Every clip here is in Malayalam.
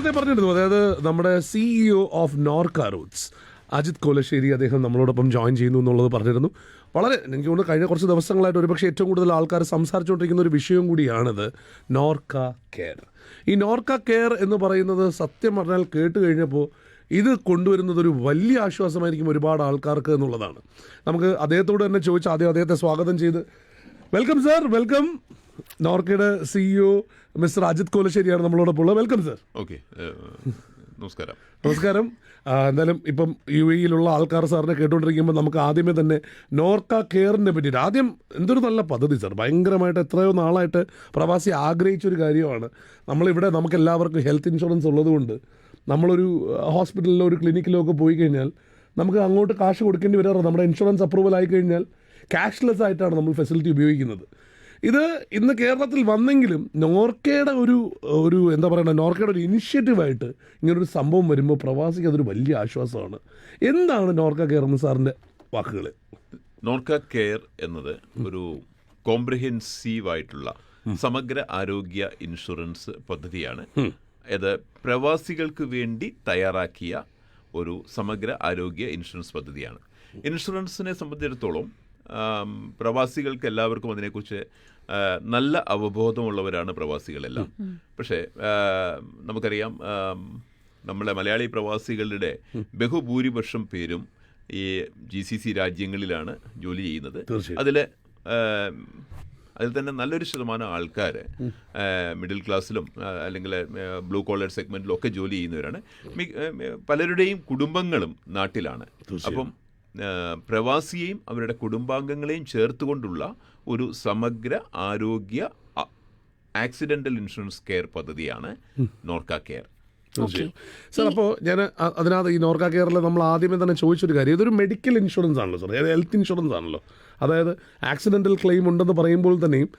നേരത്തെ പറഞ്ഞിരുന്നു അതായത് നമ്മുടെ CEO of Norka Roots Ajith Kolassery അദ്ദേഹം നമ്മളോടൊപ്പം ജോയിൻ ചെയ്യുന്നു എന്നുള്ളത് പറഞ്ഞിരുന്നു. വളരെ എനിക്ക് തോന്നുന്നു കഴിഞ്ഞ കുറച്ച് ദിവസങ്ങളായിട്ട് ഒരുപക്ഷെ ഏറ്റവും കൂടുതൽ ആൾക്കാർ സംസാരിച്ചുകൊണ്ടിരിക്കുന്ന ഒരു വിഷയം കൂടിയാണിത് നോർക്ക കെയർ ഈ നോർക്ക കെയർ എന്ന് പറയുന്നത് സത്യം പറഞ്ഞാൽ കേട്ട് കഴിഞ്ഞപ്പോൾ ഇത് കൊണ്ടുവരുന്നത് ഒരു വലിയ ആശ്വാസമായിരിക്കും ഒരുപാട് ആൾക്കാർക്ക് എന്നുള്ളതാണ്. നമുക്ക് അദ്ദേഹത്തോട് തന്നെ ചോദിച്ച് ആദ്യം അദ്ദേഹത്തെ സ്വാഗതം ചെയ്ത് വെൽക്കം സാർ വെൽക്കം നോർക്കയുടെ സിഇഒ മിസ്റ്റർ അജിത് കോലശ്ശേരിയാണ് നമ്മളോടൊപ്പം ഉള്ളത്. വെൽക്കം സർ ഓക്കെ നമസ്കാരം. നമസ്കാരം. എന്തായാലും ഇപ്പം യു എയിലുള്ള ആൾക്കാർ സാറിനെ കേട്ടുകൊണ്ടിരിക്കുമ്പോൾ നമുക്ക് ആദ്യമേ തന്നെ നോർക്ക കെയറിനെ പറ്റിയിട്ട് ആദ്യം എന്തൊരു നല്ല പദ്ധതി സാർ ഭയങ്കരമായിട്ട് എത്രയോ നാളായിട്ട് പ്രവാസി ആഗ്രഹിച്ചൊരു കാര്യമാണ്. നമ്മളിവിടെ നമുക്ക് എല്ലാവർക്കും ഹെൽത്ത് ഇൻഷുറൻസ് ഉള്ളതുകൊണ്ട് നമ്മളൊരു ഹോസ്പിറ്റലിലോ ഒരു ക്ലിനിക്കിലോ ഒക്കെ പോയി കഴിഞ്ഞാൽ നമുക്ക് അങ്ങോട്ട് കാശ് കൊടുക്കേണ്ടി വരാറ് നമ്മുടെ ഇൻഷുറൻസ് അപ്രൂവൽ ആയി കഴിഞ്ഞാൽ ക്യാഷ്ലെസ് ആയിട്ടാണ് നമ്മൾ ഫെസിലിറ്റി ഉപയോഗിക്കുന്നത്. ഇത് ഇന്ന് കേരളത്തിൽ വന്നെങ്കിലും നോർക്കയുടെ ഒരു ഒരു എന്താ പറയുക നോർക്കയുടെ ഒരു ഇനിഷ്യേറ്റീവായിട്ട് ഇങ്ങനൊരു സംഭവം വരുമ്പോൾ പ്രവാസിക്ക് അതൊരു വലിയ ആശ്വാസമാണ്. എന്താണ് നോർക്ക കെയർ എന്ന് സാറിന്റെ വാക്കുകൾ നോർക്ക കെയർ എന്നത് ഒരു കോംപ്രിഹെൻസീവ് ആയിട്ടുള്ള സമഗ്ര ആരോഗ്യ ഇൻഷുറൻസ് പദ്ധതിയാണ്. ഇത് പ്രവാസികൾക്ക് വേണ്ടി തയ്യാറാക്കിയ ഒരു സമഗ്ര ആരോഗ്യ ഇൻഷുറൻസ് പദ്ധതിയാണ്. ഇൻഷുറൻസിനെ സംബന്ധിച്ചിടത്തോളം പ്രവാസികൾക്ക് എല്ലാവർക്കും അതിനെക്കുറിച്ച് നല്ല അവബോധമുള്ളവരാണ് പ്രവാസികളെല്ലാം. പക്ഷേ നമുക്കറിയാം നമ്മുടെ നമ്മളെ മലയാളി പ്രവാസികളുടെ ബഹുഭൂരിപക്ഷം പേരും ഈ ജി സി സി രാജ്യങ്ങളിലാണ് ജോലി ചെയ്യുന്നത്. അതിൽ അതിൽ തന്നെ നല്ലൊരു ശതമാനം ആൾക്കാർ മിഡിൽ ക്ലാസ്സിലും അല്ലെങ്കിൽ ബ്ലൂ കോളർ സെഗ്മെന്റിലും ഒക്കെ ജോലി ചെയ്യുന്നവരാണ്. പലരുടെയും കുടുംബങ്ങളും നാട്ടിലാണ്. അപ്പം പ്രവാസിയെയും അവരുടെ കുടുംബാംഗങ്ങളെയും ചേർത്തുകൊണ്ടുള്ള ഒരു സമഗ്ര ആരോഗ്യ ആക്സിഡന്റൽ ആക്സിഡന്റൽ ഇൻഷുറൻസ് കെയർ പദ്ധതിയാണ് നോർക്ക കെയർ. തീർച്ചയായും. സാർ അപ്പോൾ ഞാൻ അതിനകത്ത് ഈ നോർക്ക കെയറിൽ നമ്മൾ ആദ്യമേ തന്നെ ചോദിച്ചൊരു കാര്യം. ഇതൊരു മെഡിക്കൽ ഇൻഷുറൻസ് ആണല്ലോ സാർ അതായത് ഹെൽത്ത് ഇൻഷുറൻസ് ആണല്ലോ. അതായത് ആക്സിഡന്റൽ ക്ലെയിം ഉണ്ടെന്ന് പറയുമ്പോൾ തന്നെയും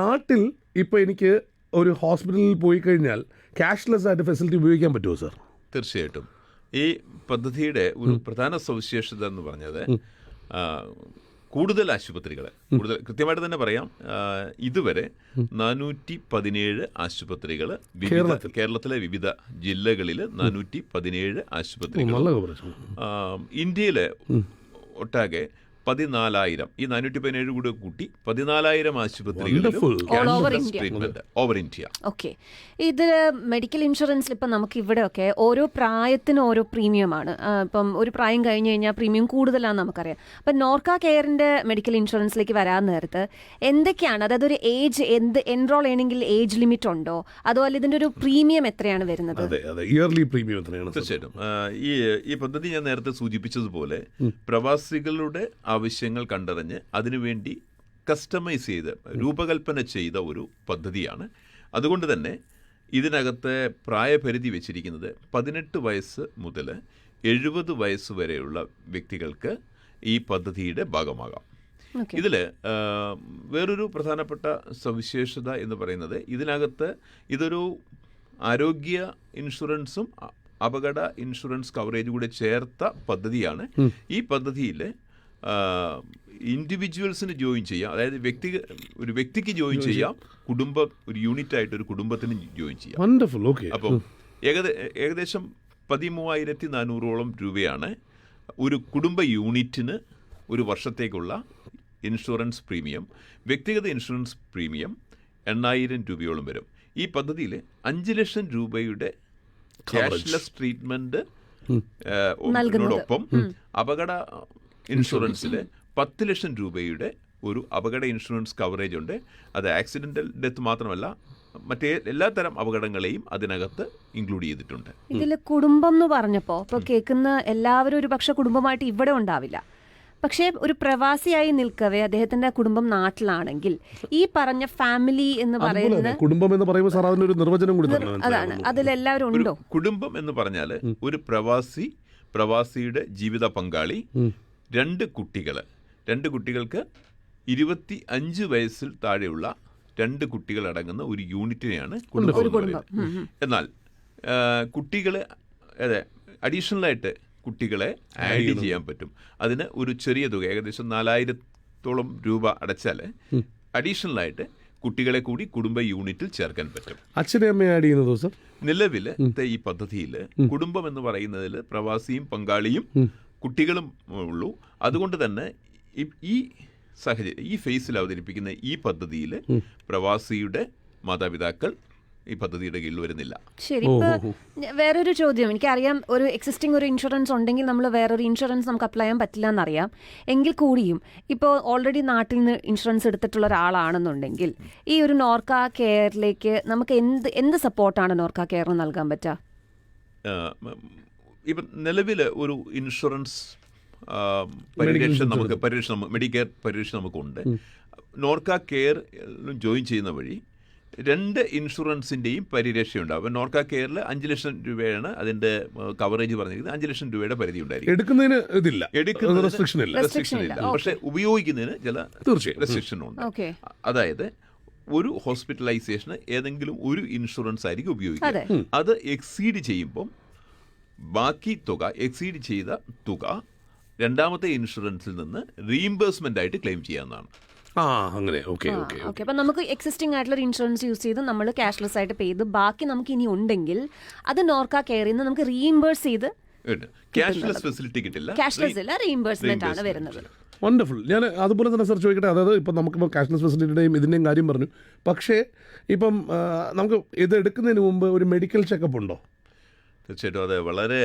നാട്ടിൽ ഇപ്പോൾ എനിക്ക് ഒരു ഹോസ്പിറ്റലിൽ പോയി കഴിഞ്ഞാൽ ക്യാഷ്ലെസ് ആയിട്ട് ഫെസിലിറ്റി ഉപയോഗിക്കാൻ പറ്റുമോ സാർ? തീർച്ചയായിട്ടും. ഈ പദ്ധതിയുടെ ഒരു പ്രധാന സവിശേഷത എന്ന് പറഞ്ഞത് കൂടുതൽ ആശുപത്രികളെ. കൂടുതൽ കൃത്യമായിട്ട് തന്നെ പറയാം. ഇതുവരെ നാനൂറ്റി പതിനേഴ് ആശുപത്രികൾ കേരളത്തിലെ വിവിധ ജില്ലകളിൽ നാനൂറ്റി പതിനേഴ് ആശുപത്രികൾ ഇന്ത്യയിലെ ഒട്ടാകെ പതിനാലായിരം. ഈ നാനൂറ്റി പതിനേഴ് കൂടെ കൂട്ടി പതിനാലായിരം treatment ഓവർ ഇന്ത്യ ഓക്കെ ഇത് മെഡിക്കൽ ഇൻഷുറൻസിൽ ഇപ്പം നമുക്ക് ഇവിടെയൊക്കെ ഓരോ പ്രായത്തിന് ഓരോ പ്രീമിയമാണ് ഇപ്പം ഒരു പ്രായം കഴിഞ്ഞ് കഴിഞ്ഞാൽ പ്രീമിയം കൂടുതലാണെന്ന് നമുക്കറിയാം. അപ്പം നോർക്ക കെയറിന്റെ മെഡിക്കൽ ഇൻഷുറൻസിലേക്ക് വരാൻ നേരത്ത് എന്തൊക്കെയാണ് അതായത് ഒരു ഏജ് എന്ത് എൻറോൾ ചെയ്യണമെങ്കിൽ ഏജ് ലിമിറ്റ് ഉണ്ടോ? അതുപോലെ ഇതിന്റെ ഒരു പ്രീമിയം എത്രയാണ് വരുന്നത്? അതെ അതെ. ഇയർലി പ്രീമിയം എത്രയാണ്? തീർച്ചയായിട്ടും. ഈ ഈ പദ്ധതി ഞാൻ നേരത്തെ സൂചിപ്പിച്ചതുപോലെ പ്രവാസികളുടെ ആവശ്യങ്ങൾ കണ്ടറിഞ്ഞ് അതിനുവേണ്ടി കസ്റ്റമൈസ് ചെയ്ത് രൂപകൽപ്പന ചെയ്ത ഒരു പദ്ധതിയാണ്. അതുകൊണ്ട് തന്നെ ഇതിനകത്തെ പ്രായപരിധി വെച്ചിരിക്കുന്നത് പതിനെട്ട് വയസ്സ് മുതൽ എഴുപത് വയസ്സ് വരെയുള്ള വ്യക്തികൾക്ക് ഈ പദ്ധതിയുടെ ഭാഗമാകാം. ഇതിൽ വേറൊരു പ്രധാനപ്പെട്ട സവിശേഷത എന്ന് പറയുന്നത് ഇതിനകത്ത് ഇതൊരു ആരോഗ്യ ഇൻഷുറൻസും അപകട ഇൻഷുറൻസ് കവറേജ് കൂടെ ചേർത്ത പദ്ധതിയാണ്. ഈ പദ്ധതിയിൽ ഇൻഡിവിജ്വൽസിന് ജോയിൻ ചെയ്യാം. അതായത് വ്യക്തി ഒരു വ്യക്തിക്ക് ജോയിൻ ചെയ്യാം. കുടുംബം ഒരു യൂണിറ്റ് ആയിട്ട് ഒരു കുടുംബത്തിന് ജോയിൻ ചെയ്യാം. വണ്ടർഫുൾ ഓക്കെ അപ്പം ഏകദേ ഏകദേശം പതിമൂവായിരത്തി നാനൂറോളം രൂപയാണ് ഒരു കുടുംബ യൂണിറ്റിന് ഒരു വർഷത്തേക്കുള്ള ഇൻഷുറൻസ് പ്രീമിയം വ്യക്തിഗത ഇൻഷുറൻസ് പ്രീമിയം എണ്ണായിരം രൂപയോളം വരും. ഈ പദ്ധതിയിൽ അഞ്ച് ലക്ഷം രൂപയുടെ ക്യാഷ്ലെസ് ട്രീറ്റ്മെന്റ് ഒപ്പം അപകട ഇൻഷുറൻസിൽ പത്ത് ലക്ഷം രൂപയുടെ ഒരു അപകട ഇൻഷുറൻസ് കവറേജ് ഉണ്ട്. അത് ആക്സിഡന്റൽ ഡെത്ത് മാത്രമല്ല മറ്റേ എല്ലാ തരം അപകടങ്ങളെയും അതിനകത്ത് ഇൻക്ലൂഡ് ചെയ്തിട്ടുണ്ട്. ഇതിൽ കുടുംബം എന്ന് പറഞ്ഞപ്പോ ഇപ്പോൾ കേൾക്കുന്ന എല്ലാവരും ഒരു പക്ഷെ കുടുംബമായിട്ട് ഇവിടെ ഉണ്ടാവില്ല. പക്ഷേ ഒരു പ്രവാസിയായി നിൽക്കവേ അദ്ദേഹത്തിന്റെ കുടുംബം നാട്ടിലാണെങ്കിൽ ഈ പറഞ്ഞ ഫാമിലി എന്ന് പറയുന്നത് കുടുംബം എന്ന് പറയുമ്പോൾ സാർ അതിനൊരു നിർവചനം കൂടി അതാണ്. അതിലെല്ലാവരും ഉണ്ടോ? കുടുംബം എന്ന് പറഞ്ഞാൽ ഒരു പ്രവാസി പ്രവാസിയുടെ ജീവിത പങ്കാളി രണ്ട് കുട്ടികൾ രണ്ട് കുട്ടികൾക്ക് ഇരുപത്തി അഞ്ച് വയസ്സിൽ താഴെയുള്ള രണ്ട് കുട്ടികൾ അടങ്ങുന്ന ഒരു യൂണിറ്റിനെയാണ് കുടുംബം എന്നാൽ കുട്ടികളെ അതെ അഡീഷണലായിട്ട് കുട്ടികളെ ആഡ് ചെയ്യാൻ പറ്റും. അതിന് ഒരു ചെറിയ തുക ഏകദേശം നാലായിരത്തോളം രൂപ അടച്ചാൽ അഡീഷണലായിട്ട് കുട്ടികളെ കൂടി കുടുംബ യൂണിറ്റിൽ ചേർക്കാൻ പറ്റും. അച്ഛനെ അമ്മയെ ആഡ് ചെയ്യുന്ന സർ? നിലവിൽ ഈ പദ്ധതിയിൽ കുടുംബം എന്ന് പറയുന്നതിൽ പ്രവാസിയും പങ്കാളിയും കുട്ടികളും ഉള്ളൂ. അതുകൊണ്ട് തന്നെ ഈ- സാഹചര്യം ഈ ഫേസിൽ അവതരിപ്പിക്കുന്ന ഈ പദ്ധതിയിൽ പ്രവാസിയുടെ മാതാപിതാക്കൾ ഈ പദ്ധതിയുടെ കീഴിൽ വരുന്നില്ല. ശരി വേറൊരു ചോദ്യം. എനിക്കറിയാം ഒരു എക്സിസ്റ്റിംഗ് ഒരു ഇൻഷുറൻസ് ഉണ്ടെങ്കിൽ നമ്മൾ വേറൊരു ഇൻഷുറൻസ് നമുക്ക് അപ്ലൈ ചെയ്യാൻ പറ്റില്ല എന്നറിയാം. എങ്കിൽ കൂടിയും ഇപ്പോൾ ഓൾറെഡി നാട്ടിൽ നിന്ന് ഇൻഷുറൻസ് എടുത്തിട്ടുള്ള ഒരാളാണെന്നുണ്ടെങ്കിൽ ഈ ഒരു നോർക്ക കെയറിലേക്ക് നമുക്ക് എന്ത് എന്ത് സപ്പോർട്ടാണ് നോർക്ക കെയറിന് നൽകാൻ പറ്റുക? ഇപ്പം നിലവിൽ ഒരു ഇൻഷുറൻസ് പരിരക്ഷ നമുക്ക് പരിരക്ഷ നമുക്ക് മെഡിക്കെയർ പരിരക്ഷ നമുക്കുണ്ട്. നോർക്ക കെയർ ജോയിൻ ചെയ്യുന്ന വഴി രണ്ട് ഇൻഷുറൻസിന്റെയും പരിരക്ഷയുണ്ട്. അപ്പം നോർക്ക കെയറിൽ അഞ്ച് ലക്ഷം രൂപയാണ് അതിന്റെ കവറേജ് പറഞ്ഞിരിക്കുന്നത്. അഞ്ച് ലക്ഷം രൂപയുടെ പരിധി ഉണ്ടായിരിക്കും. എടുക്കുന്നതിന് ഇതില്ല. എടുക്കുന്നതിന് റെസ്ട്രിക്ഷൻ ഇല്ല. റെസ്ട്രിക്ഷൻ ഇല്ല. പക്ഷേ ഉപയോഗിക്കുന്നതിന് ചില തീർച്ചയായും. റെസ്ട്രിക്ഷൻ ഉണ്ട്. അതായത് ഒരു ഹോസ്പിറ്റലൈസേഷന് ഏതെങ്കിലും ഒരു ഇൻഷുറൻസ് ആയിരിക്കും ഉപയോഗിക്കുന്നത് ഉപയോഗിക്കുക. അത്. എക്സീഡ് ചെയ്യുമ്പം ബാക്കി തുക എക്സീഡ് ചെയ്ത തുക രണ്ടാമത്തെ ഇൻഷുറൻസിൽ നിന്ന് റീഇംബേഴ്സ്മെന്റ് ആയിട്ട് ക്ലെയിം ചെയ്യാവുന്നതാണ്. ആ അങ്ങനെ. ഓക്കെ ഓക്കെ ഓക്കെ അപ്പോൾ നമുക്ക് എക്സിസ്റ്റിംഗ് ആയിട്ടുള്ള ഒരു ഇൻഷുറൻസ് യൂസ് ചെയ്ത് നമ്മൾ ക്യാഷ്ലെസ് ആയിട്ട് പേ ചെയ്ത് ബാക്കി നമുക്ക് ഇനി ഉണ്ടെങ്കിൽ അത് നോർക്ക കെയറിൽ നിന്ന് നമുക്ക് റീഇംബേഴ്സ് ചെയ്ത് ക്യാഷ്ലെസ് ഫെസിലിറ്റി കിട്ടില്ല. ക്യാഷ്ലെസ് ഇല്ല റീഇംബേഴ്സ്മെന്റ് ആണ് വരുന്നത്. വണ്ടർഫുൾ ഞാൻ അതുപോലെ തന്നെ സർ ചോദിക്കട്ടെ അതായത് ഇപ്പം നമുക്കിപ്പോൾ ക്യാഷ്ലെസ് ഫെസിലിറ്റിയുടെയും ഇതിന്റെയും കാര്യം പറഞ്ഞു. പക്ഷേ ഇപ്പം നമുക്ക് ഇത് എടുക്കുന്നതിന് മുമ്പ് ഒരു മെഡിക്കൽ ചെക്കപ്പ് ഉണ്ടോ? തീർച്ചയായിട്ടും അത്. വളരെ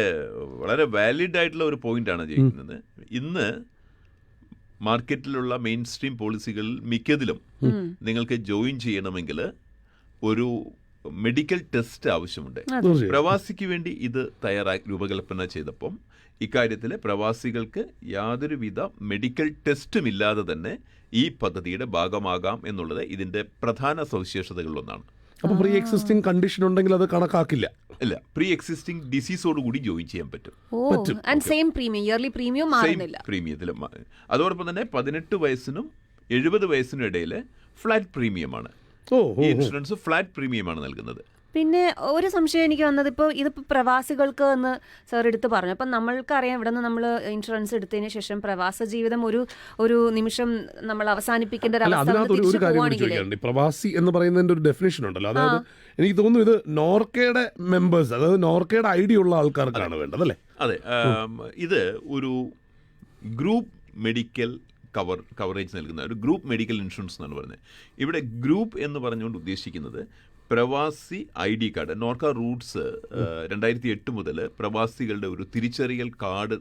വളരെ വാലിഡ് ആയിട്ടുള്ള ഒരു പോയിന്റാണ് ചെയ്യുന്നത് ഇന്ന് മാർക്കറ്റിലുള്ള മെയിൻ സ്ട്രീം പോളിസികളിൽ മിക്കതിലും നിങ്ങൾക്ക് ജോയിൻ ചെയ്യണമെങ്കിൽ ഒരു മെഡിക്കൽ ടെസ്റ്റ് ആവശ്യമുണ്ട്. പ്രവാസിക്ക് വേണ്ടി ഇത് തയ്യാറാക്കി രൂപകൽപ്പന ചെയ്തപ്പം ഇക്കാര്യത്തിൽ പ്രവാസികൾക്ക് യാതൊരുവിധ മെഡിക്കൽ ടെസ്റ്റും ഇല്ലാതെ തന്നെ ഈ പദ്ധതിയുടെ ഭാഗമാകാം എന്നുള്ളത് ഇതിന്റെ പ്രധാന സവിശേഷതകളിലൊന്നാണ്. അപ്പോൾ പ്രീ എക്സിസ്റ്റിംഗ് കണ്ടീഷൻ ഉണ്ടെങ്കിൽ അത് കണക്കാക്കില്ല. അല്ല പ്രീ എക്സിസ്റ്റിംഗ് ഡിസീസോട് കൂടി ജോയിൻ ചെയ്യാൻ പറ്റും. ഓ and same premium yearly premium മാറുന്നില്ല. പ്രീമിയത്തിൽ അതോടൊപ്പം തന്നെ പതിനെട്ട് വയസ്സിനും എഴുപത് വയസ്സിനും ഇടയിൽ ഫ്ലാറ്റ് പ്രീമിയമാണ് ഓ ഈ ഇൻഷുറൻസ് ഫ്ലാറ്റ് പ്രീമിയമാണ് നൽകുന്നത്. പിന്നെ ഒരു സംശയം എനിക്ക് വന്നത് ഇപ്പോൾ ഇതിപ്പോൾ പ്രവാസികൾക്ക് എന്ന് സർ എടുത്ത് പറഞ്ഞു. അപ്പം നമ്മൾക്കറിയാം ഇവിടെ നിന്ന് നമ്മൾ ഇൻഷുറൻസ് എടുത്തതിന് ശേഷം പ്രവാസ ജീവിതം ഒരു ഒരു നിമിഷം നമ്മൾ അവസാനിപ്പിക്കേണ്ട ഒരു അവസ്ഥ പ്രവാസി എന്ന് പറയുന്നതിന്റെ ഒരു ഡെഫിനേഷൻ ഉണ്ടല്ലോ. അതായത് എനിക്ക് തോന്നുന്നു ഇത് നോർക്കയുടെ മെമ്പേഴ്സ് അതായത് നോർക്കയുടെ ഐഡിയ ഉള്ള ആൾക്കാർക്കാണ് വേണ്ടത് അല്ലേ? അതെ. ഇത് ഒരു ഗ്രൂപ്പ് മെഡിക്കൽ കവർ കവറേജ് നൽകുന്ന ഒരു ഗ്രൂപ്പ് മെഡിക്കൽ ഇൻഷുറൻസ് എന്നാണ് പറയുന്നത്. ഇവിടെ ഗ്രൂപ്പ് എന്ന് പറഞ്ഞുകൊണ്ട് ഉദ്ദേശിക്കുന്നത് പ്രവാസി I D card NORKA Roots രണ്ടായിരത്തി എട്ട് മുതൽ പ്രവാസികളുടെ ഒരു തിരിച്ചറിയൽ കാർഡ്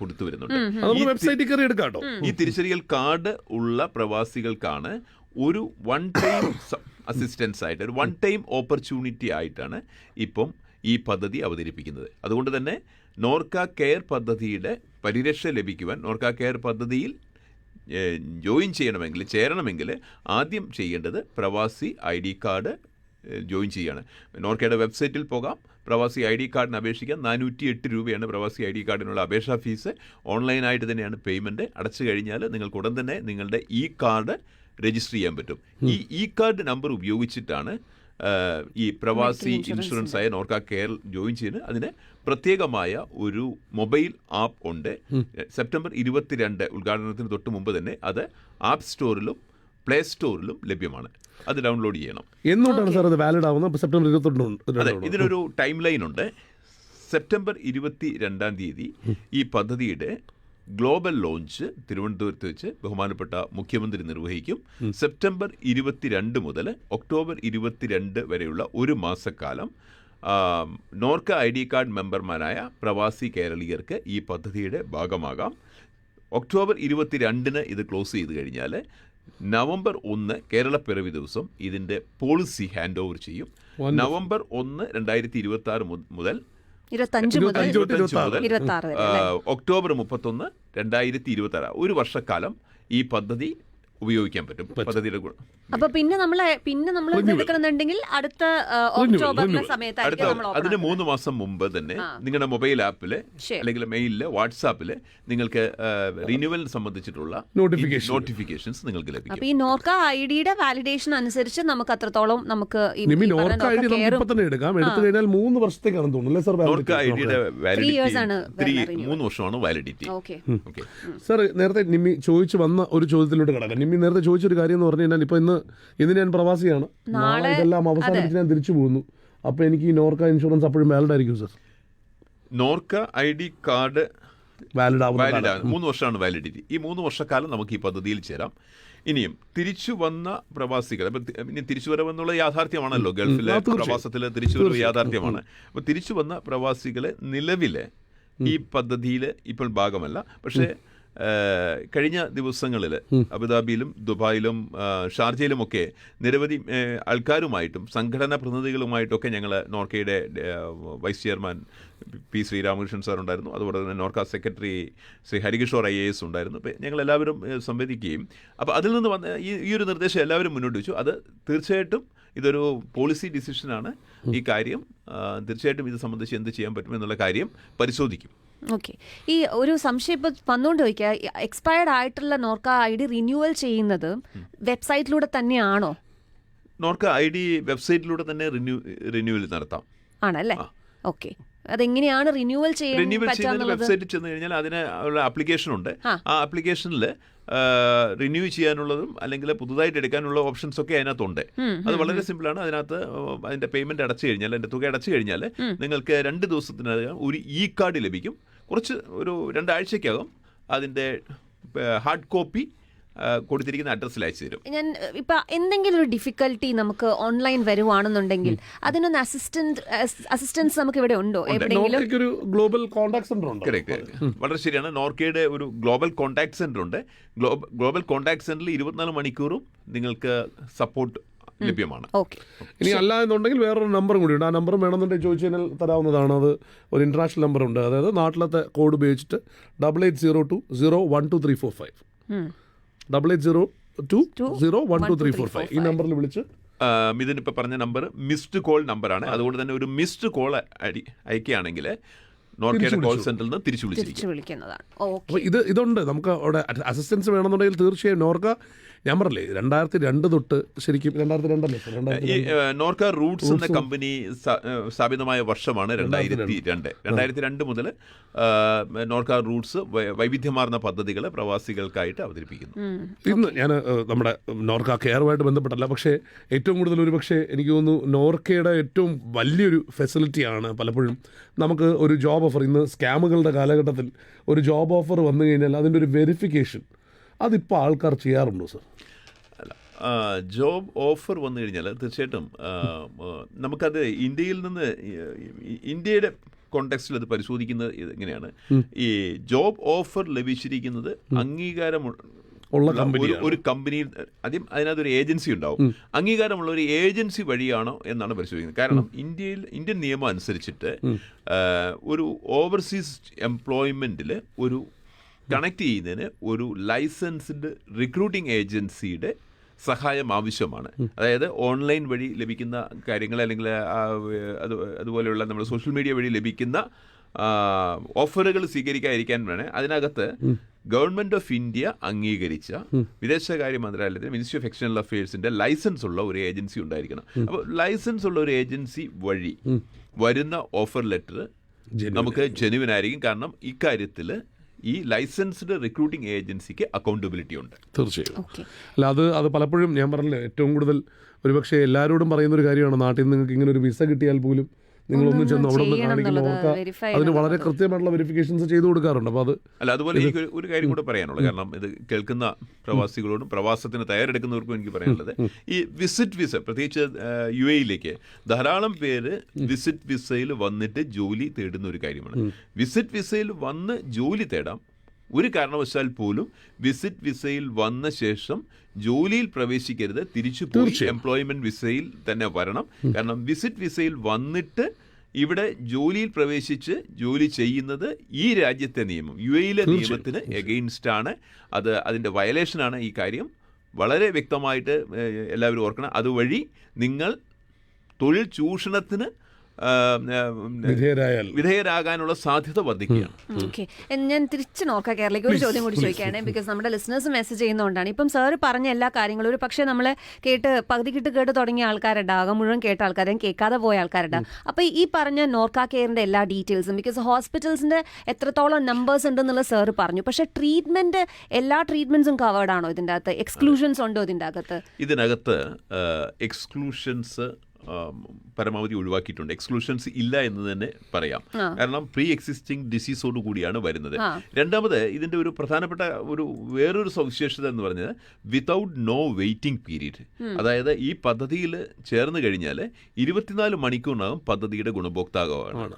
കൊടുത്തു വരുന്നുണ്ട്. അത് ഈ നമുക്ക് വെബ്സൈറ്റിൽ കയറി എടുക്കാട്ടോ. ഈ തിരിച്ചറിയൽ കാർഡ് ഉള്ള പ്രവാസികൾക്കാണ് ഒരു വൺ ടൈം അസിസ്റ്റൻസ് ആയിട്ട് ഒരു വൺ ടൈം ഓപ്പർച്യൂണിറ്റി ആയിട്ടാണ് ഇപ്പം ഈ പദ്ധതി അവതരിപ്പിക്കുന്നത്. അതുകൊണ്ട് തന്നെ നോർക്ക കെയർ പദ്ധതിയുടെ പരിരക്ഷ ലഭിക്കുവാൻ നോർക്ക കെയർ പദ്ധതിയിൽ ജോയിൻ ചെയ്യണമെങ്കിൽ ചേരണമെങ്കിൽ ആദ്യം ചെയ്യേണ്ടത് പ്രവാസി ഐ ഡി കാർഡ് ജോയിൻ ചെയ്യാണ്. നോർക്കയുടെ വെബ്സൈറ്റിൽ പോകാം. പ്രവാസി ഐ ഡി കാർഡിന് അപേക്ഷിക്കാൻ നാനൂറ്റി എട്ട് രൂപയാണ് പ്രവാസി ഐ ഡി കാർഡിനുള്ള അപേക്ഷാ ഫീസ്. ഓൺലൈനായിട്ട് തന്നെയാണ് പേയ്മെന്റ്. അടച്ചു കഴിഞ്ഞാൽ നിങ്ങൾക്ക് ഉടൻ തന്നെ നിങ്ങളുടെ ഇ കാർഡ് രജിസ്റ്റർ ചെയ്യാൻ പറ്റും. ഈ ഇ കാർഡ് നമ്പർ ഉപയോഗിച്ചിട്ടാണ് ഈ പ്രവാസി ഇൻഷുറൻസ് ആയ നോർക്ക കേരള ജോയിൻ ചെയ്യുന്ന അതിന് പ്രത്യേകമായ ഒരു മൊബൈൽ ആപ്പ് ഉണ്ട്. സെപ്റ്റംബർ ഇരുപത്തിരണ്ട് ഉദ്ഘാടനത്തിന് തൊട്ട് മുമ്പ് തന്നെ അത് ആപ്പ് സ്റ്റോറിലും പ്ലേ സ്റ്റോറിലും ലഭ്യമാണ്. അത് ഡൗൺലോഡ് ചെയ്യണം. എന്തുകൊണ്ടാണ് സാർ അത് വാലിഡ് ആവുന്നത്? അപ്പോൾ സെപ്റ്റംബർ അതെ ഇരുപത്തൊണ്ട് ഇതിനൊരു ടൈം ലൈൻ ഉണ്ട്. സെപ്റ്റംബർ ഇരുപത്തി രണ്ടാം തീയതി ഈ പദ്ധതിയുടെ ഗ്ലോബൽ ലോഞ്ച് തിരുവനന്തപുരത്ത് വെച്ച് ബഹുമാനപ്പെട്ട മുഖ്യമന്ത്രി നിർവഹിക്കും. സെപ്റ്റംബർ ഇരുപത്തിരണ്ട് മുതൽ ഒക്ടോബർ ഇരുപത്തിരണ്ട് വരെയുള്ള ഒരു മാസക്കാലം നോർക്ക ഐ ഡി കാർഡ് മെമ്പർമാരായ പ്രവാസി കേരളീയർക്ക് ഈ പദ്ധതിയുടെ ഭാഗമാകാം. ഒക്ടോബർ ഇരുപത്തിരണ്ടിന് ഇത് ക്ലോസ് ചെയ്ത് കഴിഞ്ഞാൽ നവംബർ ഒന്ന് കേരളപ്പിറവി ദിവസം ഇതിന്റെ പോളിസി ഹാൻഡ് ഓവർ ചെയ്യും നവംബർ ഒന്ന് രണ്ടായിരത്തി ഇരുപത്തി ആറ് മുതൽ ഇരുപത്തഞ്ച് മുതൽ ഇരുപത്തഞ്ച് ഇരുപത്തി ആറ്. വരെ ഒക്ടോബർ മുപ്പത്തൊന്ന് രണ്ടായിരത്തി ഇരുപത്തി ആറ് ഒരു വർഷക്കാലം ഈ പദ്ധതി ഉപയോഗിക്കാൻ പറ്റും പദ്ധതിയുടെ ഗുണം. അപ്പൊ പിന്നെ നമ്മൾ പിന്നെ നമ്മൾ എടുക്കണമെന്നുണ്ടെങ്കിൽ അടുത്ത ആ, ഒക്ടോബറിലെ സമയത്തായിരിക്കും അതിന് മൂന്ന് മാസം മുമ്പ് തന്നെ നിങ്ങളുടെ മൊബൈൽ ആപ്പിൽ അല്ലെങ്കിൽ മെയിലിൽ വാട്സാപ്പിൽ നിങ്ങൾക്ക് റിന്യൂവൽ സംബന്ധിച്ചിട്ടുള്ള നോട്ടിഫിക്കേഷൻ നോട്ടിഫിക്കേഷൻസ് നിങ്ങൾക്ക് ലഭിക്കും. അപ്പൊ ഈ നോർക്ക ഐ ഡിയുടെ വാലിഡേഷൻ അനുസരിച്ച് നമുക്ക് അത്രത്തോളം നമുക്ക് നിമി നോർക്ക ഐ ഡി നമുക്ക് തന്നെ എടുക്കാം. എടുത്തു കഴിഞ്ഞാൽ മൂന്ന് വർഷത്തേക്കാണെന്ന് തോന്നുന്നു സാർ നോർക്ക ഐ ഡിയുടെ വാലിഡിറ്റി മൂന്ന് വർഷമാണ് വാലിഡിറ്റി ഓക്കെ ഓക്കെ സാർ നേരത്തെ നിമ്മി ചോദിച്ചു വന്ന ഒരു ചോദ്യത്തിലോട്ട് കിടക്കാം. നിമ്മി നേരത്തെ ചോദിച്ചൊരു കാര്യം എന്ന് പറഞ്ഞു കഴിഞ്ഞാൽ ഇപ്പൊ ഇന്ന് ഇന്ന് ഞാൻ പ്രവാസിയാണ്. നാളെ ഇതെല്ലാം അവസാനിപ്പിച്ച് ഞാൻ തിരിച്ചു പോകുന്നു. അപ്പൊ എനിക്ക് ഈ നോർക്ക ഇൻഷുറൻസ് അപ്പോഴും വാലിഡ് ആയിരിക്കും sir NORKA I D card valid ആവും മൂന്ന് വർഷമാണ് വാലിഡിറ്റി ഈ മൂന്ന് വർഷക്കാലം നമുക്ക് ഈ പദ്ധതിയിൽ ചേരാം. ഇനിയും തിരിച്ചു വന്ന പ്രവാസികൾ അപ്പൊ ഇനി തിരിച്ചു വരവെന്നുള്ള യാഥാർത്ഥ്യമാണല്ലോ ഗൾഫിലെ പ്രവാസത്തിലെ തിരിച്ചു വരവ് യാഥാർത്ഥ്യമാണ്. അപ്പൊ തിരിച്ചു വന്ന പ്രവാസികളെ നിലവിലെ ഈ പദ്ധതിയിൽ ഇപ്പോൾ ഭാഗമല്ല. പക്ഷേ കഴിഞ്ഞ ദിവസങ്ങളിൽ അബുദാബിയിലും ദുബായിലും ഷാർജയിലും ഷാർജയിലുമൊക്കെ നിരവധി ആൾക്കാരുമായിട്ടും സംഘടനാ പ്രതിനിധികളുമായിട്ടൊക്കെ ഞങ്ങൾ നോർക്കയുടെ vice chairman P Sreeramakrishnan sir ഉണ്ടായിരുന്നു. അതുപോലെ തന്നെ NORKA secretary Shri Harikishore I A S ഉണ്ടായിരുന്നു. അപ്പോൾ ഞങ്ങൾ എല്ലാവരും സംവദിക്കുകയും. അപ്പോൾ അതിൽ നിന്ന് വന്ന ഈ ഈ ഒരു നിർദ്ദേശം എല്ലാവരും മുന്നോട്ട് വെച്ചു. അത് തീർച്ചയായിട്ടും ഇതൊരു പോളിസി ഡിസിഷനാണ് ഈ കാര്യം തീർച്ചയായിട്ടും ഇത് സംബന്ധിച്ച് എന്ത് ചെയ്യാൻ പറ്റും എന്നുള്ള കാര്യം പരിശോധിക്കും. ഓക്കെ ഈ ഒരു സംശയം ഇപ്പൊ വന്നുകൊണ്ട് ചോദിക്കുക എക്സ്പയർഡ് ആയിട്ടുള്ള നോർക്ക ഐ ഡി റിന്യൂവൽ ചെയ്യുന്നത് വെബ്സൈറ്റിലൂടെ തന്നെയാണോ? നോർക്ക ഐ ഡി വെബ്സൈറ്റിലൂടെ തന്നെ റിന്യൂ റിന്യൂവൽ നടത്താം. ആണല്ലേ? ഓക്കെ അതെങ്ങനെയാണ് റിന്യൂവൽ ചെയ്യാൻ പറ്റാന്നുള്ളത്? വെബ്സൈറ്റിൽ ചെന്ന് കഴിഞ്ഞാൽ അതിന് ഉള്ള ആപ്ലിക്കേഷൻ ഉണ്ട്. ആ. ആ ആപ്ലിക്കേഷനിൽ റിന്യൂ ചെയ്യാനുള്ളതും അല്ലെങ്കിൽ പുതുതായിട്ട് എടുക്കാനുള്ള ഓപ്ഷൻസ് ഒക്കെ അതിനകത്തുണ്ട്. അത് വളരെ സിമ്പിൾ ആണ്. അതിനകത്ത് അതിന്റെ പേയ്മെന്റ് അടച്ചു കഴിഞ്ഞാൽ അതിന്റെ തുക അടച്ചു കഴിഞ്ഞാൽ നിങ്ങൾക്ക് രണ്ട് ദിവസത്തിനകം ഒരു ഇ കാർഡ് ലഭിക്കും. കുറച്ച് ഒരു രണ്ടാഴ്ചക്കകം അതിന്റെ ഹാർഡ് കോപ്പി കൊടുത്തിരിക്കുന്ന അഡ്രസ്സിൽ അയച്ചു തരും. ഞാൻ ഇപ്പൊ എന്തെങ്കിലും ഒരു ഡിഫിക്കൽട്ടി നമുക്ക് ഓൺലൈൻ വരുവാണെന്നുണ്ടെങ്കിൽ അതിനൊന്ന് അസിസ്റ്റന്റ് അസിസ്റ്റൻസ് നമുക്ക് ഇവിടെ ഉണ്ടോ? ഒരു ഗ്ലോബൽ കോൺടാക്ട് സെന്റർ ഉണ്ട്. വളരെ ശരിയാണ്. നോർക്കയുടെ ഒരു ഗ്ലോബൽ കോൺടാക്ട് സെന്റർ ഉണ്ട്. ഗ്ലോബൽ ഗ്ലോബൽ കോൺടാക്ട് സെന്ററിൽ ഇരുപത്തിനാല് മണിക്കൂറും നിങ്ങൾക്ക് സപ്പോർട്ട് ലഭ്യമാണ്. ഓക്കെ. ഇനി അല്ല എന്നുണ്ടെങ്കിൽ വേറൊരു നമ്പറും കൂടി ഉണ്ട്. ആ നമ്പർ വേണമെന്നുണ്ടെങ്കിൽ ചോദിച്ചു കഴിഞ്ഞാൽ തരാവുന്നതാണ്. അത് ഒരു ഇന്റർനാഷണൽ നമ്പർ ഉണ്ട്. അതായത് നാട്ടിലത്തെ കോഡ് ഉപയോഗിച്ചിട്ട് double eight zero two zero one two three four five double eight zero two zero one two three four five ഈ നമ്പറിൽ വിളിച്ച് മിഥുൻ ഇപ്പോൾ പറഞ്ഞ നമ്പർ മിസ്ഡ് കോൾ നമ്പറാണ് അതുകൊണ്ട് തന്നെ ഒരു മിസ്ഡ് കോൾ അടി അയക്കുകയാണെങ്കിൽ നോർക്കയുടെ കോൾ സെന്ററിൽ നിന്ന് തിരിച്ചു വിളിച്ചിരിക്കും. ഓക്കെ. ഇത് ഇതുണ്ട്. നമുക്ക് അവിടെ അസിസ്റ്റൻസ് വേണമെന്നുണ്ടെങ്കിൽ തീർച്ചയായും നോർക്ക ഞാൻ പറഞ്ഞില്ലേ രണ്ടായിരത്തി രണ്ട് തൊട്ട് ശരിക്കും രണ്ടായിരത്തി രണ്ടല്ലേ സർ? രണ്ടായിരത്തി ഏഹ്, നോർക്ക റൂട്ട്സ് എന്ന കമ്പനി സ- ഏഹ്, സ്ഥാപിതമായ വർഷമാണ് രണ്ടായിരത്തി രണ്ട്. രണ്ടായിരത്തി രണ്ട് മുതൽ നോർക്ക റൂട്ട്സ് വൈ- വൈവിധ്യമാർന്ന പദ്ധതികൾ പ്രവാസികൾക്കായിട്ട് അവതരിപ്പിക്കുന്നു. ഇന്ന് ഞാൻ നമ്മുടെ നോർക്ക കെയറുമായിട്ട് ബന്ധപ്പെട്ടല്ല പക്ഷേ ഏറ്റവും കൂടുതൽ ഒരു പക്ഷേ എനിക്ക് തോന്നുന്നു നോർക്കയുടെ ഏറ്റവും വലിയൊരു ഫെസിലിറ്റിയാണ് പലപ്പോഴും നമുക്ക് ഒരു ജോബ് ഓഫർ ഇന്ന് സ്കാമുകളുടെ കാലഘട്ടത്തിൽ ഒരു ജോബ് ഓഫർ വന്നു കഴിഞ്ഞാൽ അതിന്റെ ഒരു വെരിഫിക്കേഷൻ അതിപ്പോൾ ആൾക്കാർ ചെയ്യാറുണ്ടോ സർ? അല്ല ജോബ് ഓഫർ വന്നു കഴിഞ്ഞാൽ തീർച്ചയായിട്ടും നമുക്കത് ഇന്ത്യയിൽ നിന്ന് ഇന്ത്യയുടെ കോണ്ടെക്സ്റ്റിൽ അത് പരിശോധിക്കുന്നത് എങ്ങനെയാണ് ഈ ജോബ് ഓഫർ ലഭിച്ചിരിക്കുന്നത് അംഗീകാരമുള്ള ഉള്ള കമ്പനി. ഒരു കമ്പനിയിൽ ആദ്യം അതിനകത്ത് ഒരു ഏജൻസി ഉണ്ടാവും. അംഗീകാരമുള്ള ഒരു ഏജൻസി വഴിയാണോ എന്നാണ് പരിശോധിക്കുന്നത്. കാരണം ഇന്ത്യയിൽ ഇന്ത്യൻ നിയമം അനുസരിച്ചിട്ട് ഒരു ഓവർസീസ് എംപ്ലോയ്മെന്റിൽ ഒരു കണക്ട് ചെയ്യുന്നതിന് ഒരു ലൈസൻസ്ഡ് റിക്രൂട്ടിംഗ് ഏജൻസിയുടെ സഹായം ആവശ്യമാണ്. അതായത് ഓൺലൈൻ വഴി ലഭിക്കുന്ന കാര്യങ്ങൾ അല്ലെങ്കിൽ അതുപോലെയുള്ള നമ്മുടെ സോഷ്യൽ മീഡിയ വഴി ലഭിക്കുന്ന ഓഫറുകൾ സ്വീകരിക്കാതിരിക്കാൻ വേണേ. അതിനകത്ത് ഗവൺമെന്റ് ഓഫ് ഇന്ത്യ അംഗീകരിച്ച വിദേശകാര്യ മന്ത്രാലയത്തിന് മിനിസ്ട്രി ഓഫ് എക്സ്റ്റേണൽ അഫയേഴ്സിന്റെ ലൈസൻസ് ഉള്ള ഒരു ഏജൻസി ഉണ്ടായിരിക്കണം. അപ്പോൾ ലൈസൻസ് ഉള്ള ഒരു ഏജൻസി വഴി വരുന്ന ഓഫർ ലെറ്റർ Genuine നമുക്ക് ജെനുവിൻ ആയിരിക്കും കാരണം ഇക്കാര്യത്തിൽ ഈ ലൈസൻസ്ഡ് റിക്രൂട്ടിംഗ് ഏജൻസിക്ക് അക്കൗണ്ടബിലിറ്റി ഉണ്ട്. തീർച്ചയായും. അല്ല അത് അത് പലപ്പോഴും ഞാൻ പറഞ്ഞില്ല ഏറ്റവും കൂടുതൽ ഒരുപക്ഷെ എല്ലാവരോടും പറയുന്ന ഒരു കാര്യമാണ് നാട്ടിൽ നിന്ന് നിങ്ങൾക്ക് ഇങ്ങനെ ഒരു വിസ കിട്ടിയാൽ പോലും നിങ്ങളൊന്നും ചെന്ന് അവിടെ ഒന്ന് ഓർക്ക verify അതിന് വളരെ കൃത്യമായിട്ടുള്ള വെരിഫിക്കേഷൻസ് ചെയ്തു കൊടുക്കാറുണ്ട്. അപ്പോൾ അത് അല്ല അതുപോലെ എനിക്ക് ഒരു കാര്യം കൂടെ പറയാനുള്ളത് കാരണം ഇത് കേൾക്കുന്ന പ്രവാസികളോടും പ്രവാസത്തിന് തയ്യാറെടുക്കുന്നവർക്കും എനിക്ക് പറയാനുള്ളത്. ഈ വിസിറ്റ് വിസ പ്രത്യേകിച്ച് യു എയിലേക്ക് ധാരാളം പേര് വിസിറ്റ് വിസയിൽ വന്നിട്ട് ജോലി തേടുന്ന ഒരു കാര്യമാണ്. വിസിറ്റ് വിസയിൽ വന്ന് ജോലി തേടാം ഒരു കാരണവശാൽ പോലും വിസിറ്റ് വിസയിൽ വന്ന ശേഷം ജോലിയിൽ പ്രവേശിക്കരുത്. തിരിച്ചു പോയി എംപ്ലോയ്മെന്റ് വിസയിൽ തന്നെ വരണം. കാരണം വിസിറ്റ് വിസയിൽ വന്നിട്ട് ഇവിടെ ജോലിയിൽ പ്രവേശിച്ച് ജോലി ചെയ്യുന്നത് ഈ രാജ്യത്തെ നിയമം യു എയിലെ നിയമത്തിന് എഗെയിൻസ്റ്റ് ആണ്. അത് അതിന്റെ വയലേഷനാണ് ഈ കാര്യം. വളരെ വ്യക്തമായിട്ട് എല്ലാവരും ഓർക്കണം. അതുവഴി നിങ്ങൾ തൊഴിൽ ചൂഷണത്തിന് വിധേയരാകാനുള്ള സാധ്യത വർദ്ധിക്കുകയാണ്. ഓക്കെ. ഞാൻ തിരിച്ചു നോക്കാം കേരളയ്ക്ക്. ഒരു ചോദ്യം കൂടി ചോദിക്കുകയാണ് ബിക്കോസ് നമ്മുടെ ലിസണേഴ്സ് മെസ്സേജ് ചെയ്യുന്നതുകൊണ്ടാണ്. ഇപ്പം സാർ പറഞ്ഞ എല്ലാ കാര്യങ്ങളും ഒരു പക്ഷേ നമ്മളെ കേട്ട് പകുതി കിട്ട് കേട്ട് തുടങ്ങിയ ആൾക്കാരുണ്ടാകും മുഴുവൻ കേട്ട ആൾക്കാരും കേൾക്കാതെ പോയ ആൾക്കാരുണ്ടാകും അപ്പോൾ ഈ പറഞ്ഞ നോർക്ക കെയറിന്റെ എല്ലാ ഡീറ്റെയിൽസും ബിക്കോസ് ഹോസ്പിറ്റൽസിന്റെ എത്രത്തോളം നമ്പേഴ്സ് ഉണ്ടെന്നുള്ള സാർ പറഞ്ഞു. പക്ഷേ ട്രീറ്റ്മെന്റ് എല്ലാ ട്രീറ്റ്മെന്റ്സും കവേർഡ് ആണോ ഇതിന്റെ അകത്ത്? എക്സ്ക്ലൂഷൻസ് ഉണ്ടോ ഇതിന്റെ അകത്ത്? ഇതിനകത്ത് എക്സ്ക്ലൂഷൻസ് പരമാവധി ഒഴിവാക്കിയിട്ടുണ്ട്. എക്സ്ക്ലൂഷൻസ് ഇല്ല എന്ന് തന്നെ പറയാം. കാരണം പ്രീ എക്സിസ്റ്റിംഗ് ഡിസീസോട് കൂടിയാണ് വരുന്നത്. രണ്ടാമത് ഇതിന്റെ ഒരു പ്രധാനപ്പെട്ട ഒരു വേറൊരു സവിശേഷത എന്ന് പറഞ്ഞത് വിതൗട്ട് നോ വെയിറ്റിംഗ് പീരീഡ് അതായത് ഈ പദ്ധതിയിൽ ചേർന്ന് കഴിഞ്ഞാൽ ഇരുപത്തിനാല് മണിക്കൂറിനകം പദ്ധതിയുടെ ഗുണഭോക്താവാണ്.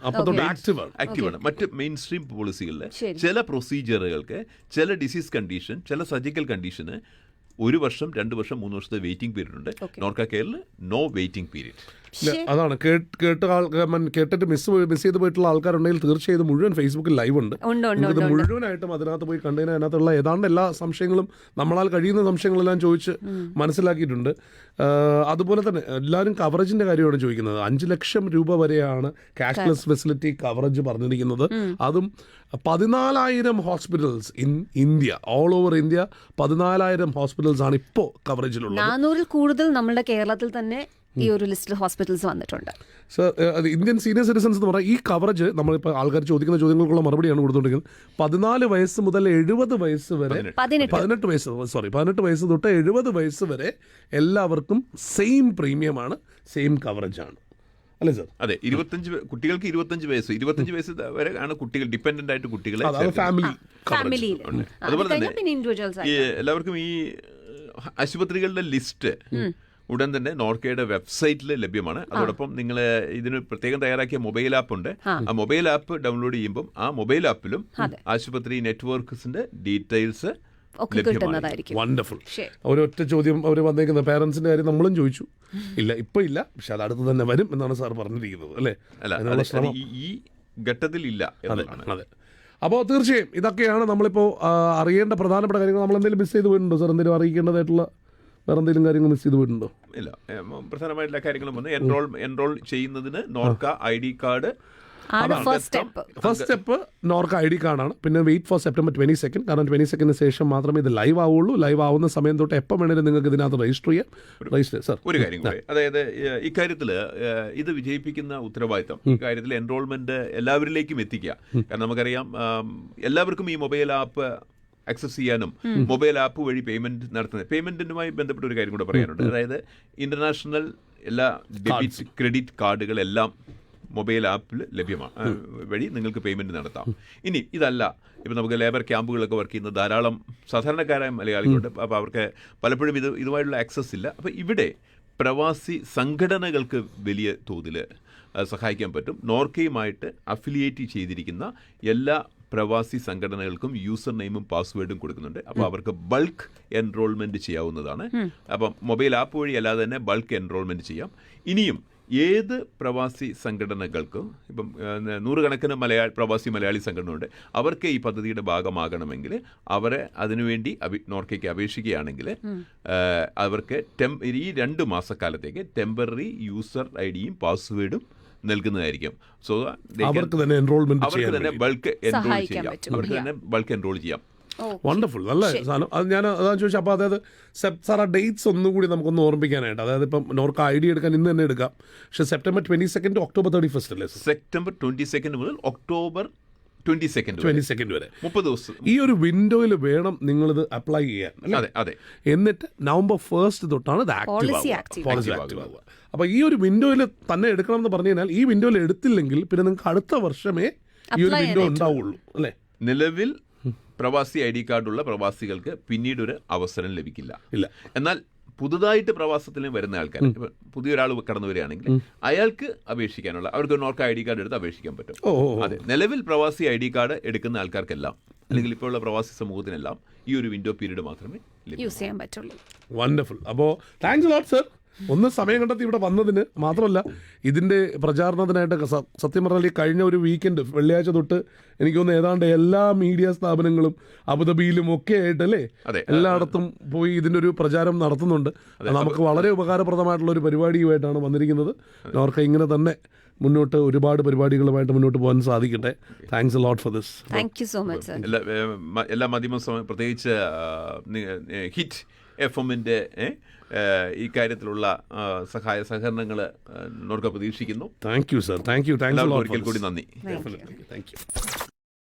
ആക്റ്റീവാണ് മറ്റ് മെയിൻ സ്ട്രീം പോളിസികളിൽ ചില പ്രൊസീജിയറുകൾക്ക് ചില ഡിസീസ് കണ്ടീഷൻ ചില സർജിക്കൽ കണ്ടീഷന് ഒരു വർഷം രണ്ട് വർഷം മൂന്ന് വർഷത്തെ വെയിറ്റിംഗ് പീരീഡ് ഉണ്ട്. നോർക്ക കെയറിൽ നോ വെയിറ്റിംഗ് പീരീഡ് അതാണ്. കേട്ട് കേട്ടിട്ട് മിസ് മിസ് ചെയ്ത് പോയിട്ടുള്ള ആൾക്കാരുണ്ടെങ്കിൽ തീർച്ചയായും മുഴുവൻ ഫേസ്ബുക്കിൽ ലൈവ് ഉണ്ട്. ഉണ്ട് മുഴുവനായിട്ടും അതിനകത്ത് പോയി കണ്ടതിന് അതിനകത്തുള്ള ഏതാണ്ട് എല്ലാ സംശയങ്ങളും നമ്മളാൽ കഴിയുന്ന സംശയങ്ങളെല്ലാം ചോദിച്ച് മനസ്സിലാക്കിയിട്ടുണ്ട്. അതുപോലെ തന്നെ എല്ലാവരും കവറേജിന്റെ കാര്യമാണ് ചോദിക്കുന്നത്. അഞ്ച് ലക്ഷം രൂപ വരെയാണ് ക്യാഷ്ലെസ് ഫെസിലിറ്റി കവറേജ് പറഞ്ഞിരിക്കുന്നത്. അതും പതിനാലായിരം hospitals in India all over India പതിനാലായിരം ഹോസ്പിറ്റൽസ് ആണ് ഇപ്പോൾ കവറേജിലുള്ളത് നാനൂറിൽ കൂടുതൽ നമ്മുടെ കേരളത്തിൽ തന്നെ ഈ ഒരു ലിസ്റ്റിൽ ഹോസ്പിറ്റൽസ് വന്നിട്ടുണ്ട്. സോ ഇന്ത്യൻ സീനിയർ സിറ്റിസൺസ് എന്ന് പറഞ്ഞാൽ ഈ കവറേജ് നമ്മളിപ്പോൾ ആൾക്കാർ ചോദിക്കുന്ന ചോദ്യങ്ങൾക്കുള്ള മറുപടിയാണ് കൊടുത്തുകൊണ്ടിരിക്കുന്നത്. പതിനാല് വയസ്സ് മുതൽ എഴുപത് വയസ്സ് വരെ പതിനെട്ട്. വയസ്സ് സോറി പതിനെട്ട് വയസ്സ് തൊട്ട് എഴുപത് വയസ്സ് വരെ എല്ലാവർക്കും സെയിം പ്രീമിയമാണ് സെയിം കവറേജ് ആണ് അല്ലേ സർ? അതെ ഇരുപത്തഞ്ച് കുട്ടികൾക്ക് ഇരുപത്തഞ്ച് വയസ്സ് ഇരുപത്തഞ്ച് വയസ്സ് വരെ ആണ് കുട്ടികൾ ഡിപ്പെൻഡന്റ് ആയിട്ട് കുട്ടികളെ ഫാമിലി അതുപോലെ തന്നെ എല്ലാവർക്കും ഈ ആശുപത്രികളുടെ ലിസ്റ്റ് ഉടൻ തന്നെ നോർക്കയുടെ വെബ്സൈറ്റിൽ ലഭ്യമാണ്. അതോടൊപ്പം നിങ്ങൾ ഇതിന് പ്രത്യേകം തയ്യാറാക്കിയ മൊബൈൽ ആപ്പ് ഉണ്ട്. ആ. മൊബൈൽ ആപ്പ് ഡൗൺലോഡ് ചെയ്യുമ്പോൾ ആ മൊബൈൽ ആപ്പിലും ആശുപത്രി നെറ്റ്വർക്ക്സിന്റെ ഡീറ്റെയിൽസ് വണ്ടർഫുൾ. ഒരൊറ്റ ചോദ്യം അവർ വന്നേക്കുന്ന പാരന്റ്സിന്റെ കാര്യം നമ്മളും ചോദിച്ചു. ഇല്ല ഇപ്പൊ ഇല്ല. പക്ഷെ അത് അടുത്ത് തന്നെ വരും എന്നാണ് സാർ പറഞ്ഞിരിക്കുന്നത് അല്ലേ? ഈ- ഘട്ടത്തിൽ ഇല്ല അതെ അപ്പോൾ തീർച്ചയായും ഇതൊക്കെയാണ് നമ്മളിപ്പോൾ അറിയേണ്ട പ്രധാനപ്പെട്ട കാര്യങ്ങൾ നമ്മൾ എന്തെങ്കിലും മിസ് ചെയ്ത് പോയിട്ടുണ്ടോ സാർ? എന്തെങ്കിലും അറിയിക്കേണ്ടതായിട്ടുള്ള വേറെ എന്തെങ്കിലും കാര്യങ്ങൾ മിസ് ചെയ്ത് പോയിട്ടുണ്ടോ? ഇല്ല. പ്രധാനമായ എല്ലാ കാര്യങ്ങളും വന്ന് എൻറോൾ എൻറോൾ ചെയ്യുന്നതിന് നോർക്ക ഐ ഡി കാർഡ് ആണ് first step first step NORKA I D കാർഡാണ്. പിന്നെ wait for September twenty second കാരണം ട്വന്റി സെക്കൻഡിന് ശേഷം മാത്രമേ ഇത് ലൈവ് ആവുള്ളൂ. ലൈവ് ആവുന്ന സമയം തൊട്ട് എപ്പോൾ വേണേലും നിങ്ങൾക്ക് ഇതിനകത്ത് രജിസ്റ്റർ ചെയ്യാം. രജിസ്റ്റർ സർ ഒരു കാര്യം കൂടെ. അതായത് ഇക്കാര്യത്തിൽ ഇത് വിജയിപ്പിക്കുന്ന ഉത്തരവാദിത്തം ഇക്കാര്യത്തിൽ എൻറോൾമെന്റ് എല്ലാവരിലേക്കും എത്തിക്കുക. കാരണം നമുക്കറിയാം എല്ലാവർക്കും ഈ മൊബൈൽ ആപ്പ് ആക്സസ് ചെയ്യാനും മൊബൈൽ ആപ്പ് വഴി പേയ്മെന്റ് നടത്തുന്നത് പേയ്മെന്റിനുമായി ബന്ധപ്പെട്ട ഒരു കാര്യം കൂടെ പറയാനുണ്ട്. അതായത് ഇന്റർനാഷണൽ എല്ലാ ഡെബിറ്റ് ക്രെഡിറ്റ് കാർഡുകൾ എല്ലാം മൊബൈൽ ആപ്പിൽ ലഭ്യമാണ് വഴി നിങ്ങൾക്ക് പേയ്മെന്റ് നടത്താം. ഇനി ഇതല്ല. ഇപ്പം നമുക്ക് ലേബർ ക്യാമ്പുകളൊക്കെ വർക്ക് ചെയ്യുന്ന ധാരാളം സാധാരണക്കാരായ മലയാളികളുണ്ട്. അപ്പോൾ അവർക്ക് പലപ്പോഴും ഇത് ഇതുമായിട്ടുള്ള ആക്സസ് ഇല്ല. അപ്പോൾ ഇവിടെ പ്രവാസി സംഘടനകൾക്ക് വലിയ തോതിൽ സഹായിക്കാൻ പറ്റും. നോർക്കയുമായിട്ട് അഫിലിയേറ്റ് ചെയ്തിരിക്കുന്ന എല്ലാ പ്രവാസി സംഘടനകൾക്കും യൂസർ നെയിമും പാസ്വേഡും കൊടുക്കുന്നുണ്ട്. അപ്പോൾ അവർക്ക് ബൾക്ക് എൻറോൾമെന്റ് ചെയ്യാവുന്നതാണ്. അപ്പം മൊബൈൽ ആപ്പ് വഴി അല്ലാതെ തന്നെ ബൾക്ക് എൻറോൾമെന്റ് ചെയ്യാം. ഇനിയും ഏത് പ്രവാസി സംഘടനകൾക്കും ഇപ്പം നൂറുകണക്കിന് മലയാളി പ്രവാസി മലയാളി സംഘടനയുണ്ട് അവർക്ക് ഈ പദ്ധതിയുടെ ഭാഗമാകണമെങ്കിൽ അവരെ അതിനുവേണ്ടി അഭി നോർക്കയ്ക്ക് അപേക്ഷിക്കുകയാണെങ്കിൽ അവർക്ക് ടെം ഈ രണ്ട് മാസക്കാലത്തേക്ക് ടെമ്പററി യൂസർ ഐ ഡിയും പാസ്വേഡും നൽകുന്നതായിരിക്കും. സോ അവർക്ക് തന്നെ എൻറോൾമെന്റ് അവർക്ക് തന്നെ ബൾക്ക് എൻറോൾ ചെയ്യാം. അവർക്ക് തന്നെ ബൾക്ക് എൻറോൾ ചെയ്യാം. വണ്ടർഫുൾ നല്ല സാധനം. അത് ഞാൻ അതാണ് ചോദിച്ചത്. അപ്പോൾ അതായത് സാർ ആ ഡേറ്റ്സ് ഒന്നുകൂടി നമുക്കൊന്ന് ഓർമ്മിക്കാനായിട്ട്. അതായത് ഇപ്പം നോർക്ക് ഐ ഡി എടുക്കാൻ ഇന്ന് തന്നെ എടുക്കാം. പക്ഷേ September twenty second October thirty first അല്ലേ സെപ്റ്റംബർ ട്വന്റി സെക്കൻഡ് മുതൽ October twenty second twenty second വരെ. മുപ്പത് ദിവസം. ഈ ഒരു വിൻഡോയിൽ വേണം നിങ്ങൾ ഇത് അപ്ലൈ ചെയ്യാൻ അല്ലേ? അതെ അതെ. എന്നിട്ട് നവംബർ ഫസ്റ്റ് തൊട്ടാണ് ഇത് active Policy active. Policy active ആവുക. അപ്പോൾ ഈ ഒരു വിൻഡോയിൽ തന്നെ എടുക്കണം എന്ന് പറഞ്ഞു കഴിഞ്ഞാൽ ഈ വിൻഡോയിൽ എടുത്തില്ലെങ്കിൽ പിന്നെ നിങ്ങൾക്ക് അടുത്ത വർഷമേ ഈ ഒരു വിൻഡോ ഉണ്ടാവുള്ളൂ അല്ലേ? നിലവിൽ പ്രവാസി ഐ ഡി കാർഡുള്ള പ്രവാസികൾക്ക് പിന്നീട് ഒരു അവസരം ലഭിക്കില്ല. ഇല്ല. എന്നാൽ പുതുതായിട്ട് പ്രവാസത്തിൽ വരുന്ന ആൾക്കാർ പുതിയൊരാൾ കടന്നു വരികയാണെങ്കിൽ അയാൾക്ക് അപേക്ഷിക്കാനുള്ള അവർക്ക് നോർക്ക് ഐ ഡി കാർഡ് എടുത്ത് അപേക്ഷിക്കാൻ പറ്റും. അതെ നിലവിൽ പ്രവാസി ഐ ഡി കാർഡ് എടുക്കുന്ന ആൾക്കാർക്കെല്ലാം അല്ലെങ്കിൽ ഇപ്പോൾ ഉള്ള പ്രവാസി സമൂഹത്തിനെല്ലാം ഈ ഒരു വിൻഡോ പീരീഡ് മാത്രമേ യൂസ് ചെയ്യാൻ പറ്റുള്ളൂ. വണ്ടർഫുൾ അപ്പോൾ താങ്ക്സ് ലോട്ട് സർ ഒന്ന് സമയം കണ്ടെത്തി ഇവിടെ വന്നതിന് മാത്രമല്ല ഇതിന്റെ പ്രചാരണത്തിനായിട്ടൊക്കെ സത്യം പറഞ്ഞാൽ ഈ കഴിഞ്ഞ ഒരു വീക്കെൻഡ് വെള്ളിയാഴ്ച തൊട്ട് എനിക്ക് തോന്നുന്നു ഏതാണ്ട് എല്ലാ മീഡിയ സ്ഥാപനങ്ങളും അബുദാബിയിലും ഒക്കെ ആയിട്ട് അല്ലേ എല്ലായിടത്തും പോയി ഇതിന്റെ ഒരു പ്രചാരം നടത്തുന്നുണ്ട്. നമുക്ക് വളരെ ഉപകാരപ്രദമായിട്ടുള്ള ഒരു പരിപാടിയുമായിട്ടാണ് വന്നിരിക്കുന്നത്. അവർക്ക് ഇങ്ങനെ തന്നെ മുന്നോട്ട് ഒരുപാട് പരിപാടികളുമായിട്ട് മുന്നോട്ട് പോകാൻ സാധിക്കട്ടെ. Thanks lot for this thank you so much എല്ലാ മാധ്യമ പ്രത്യേകിച്ച് ഹിറ്റ് എഫ് എമ്മിന്റെ ഈ കാര്യത്തിലുള്ള സഹായ സഹകരണങ്ങൾ നോർക്ക പ്രതീക്ഷിക്കുന്നു. Thank you sir thank you thank ഒരിക്കൽ കൂടി നന്ദി. Thank you